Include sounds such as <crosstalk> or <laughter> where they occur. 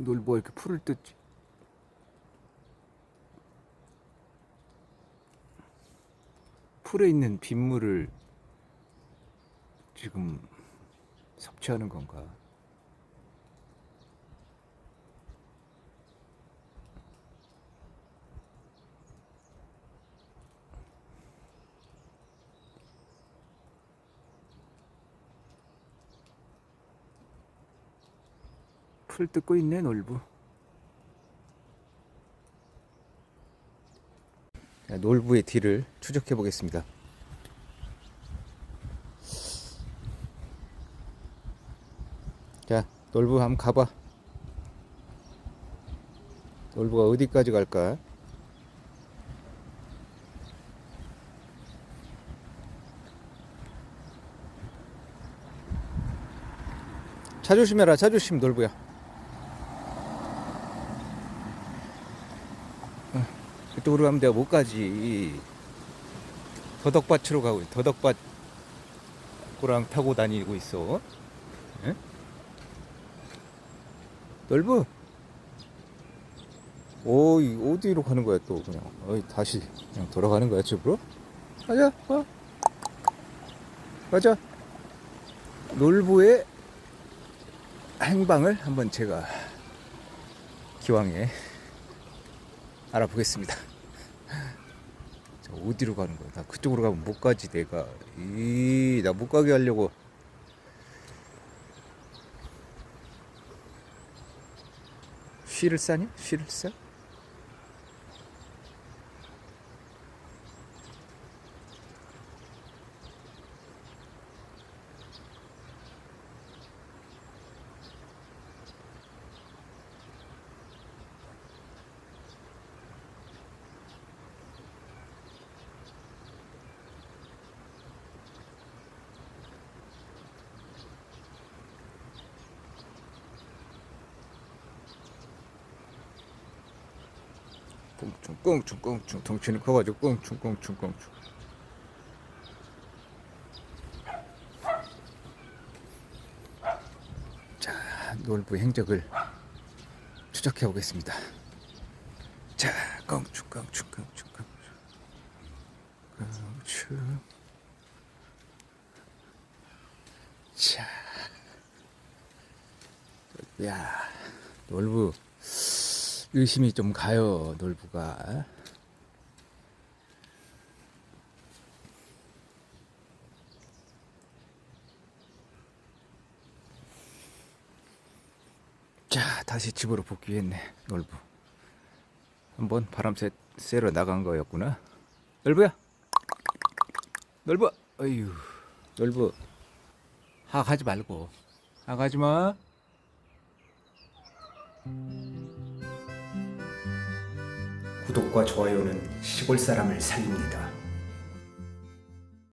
놀부가 이렇게 풀을 뜯지? 풀에 있는 빗물을 지금 섭취하는 건가? 풀 뜯고 있네 놀부. 자, 놀부의 뒤를 추적해 보겠습니다. 자, 놀부 한번 가봐. 놀부가 어디까지 갈까? 차 조심해라, 차 조심, 놀부야. 그쪽으로 가면 내가 못 가지. 더덕밭으로 가고, 더덕밭 고랑 타고 다니고 있어. 예? 넓어. 오이, 어디로 가는 거야, 또, 그냥. 어이, 다시, 그냥 돌아가는 거야, 집으로? 가자, 어? 가자. 놀부의 행방을 한번 제가 기왕에 알아보겠습니다. <laughs> 저 어디로 가는 거야? 나 그쪽으로 가면 못 가지 내가. 이, 나 못 가게 하려고. 쉬를 싸니? 쉬를 싸? 꽁충 꽁충 꽁충. 덩치는 커가지고 꽁충 꽁충 꽁충. 자 놀부 행적을 추적해 보겠습니다. 자 꽁충 꽁충 꽁충 꽁충. 꽁충. 자 야, 놀부 의심이 좀 가요, 놀부가. 자, 다시 집으로 복귀했네, 놀부. 한번 바람 쐬, 쐬러 나간 거였구나. 놀부야! 놀부! 어휴, 놀부. 하가지 말고. 하가지 마. 구독과 좋아요는 시골 사람을 살립니다.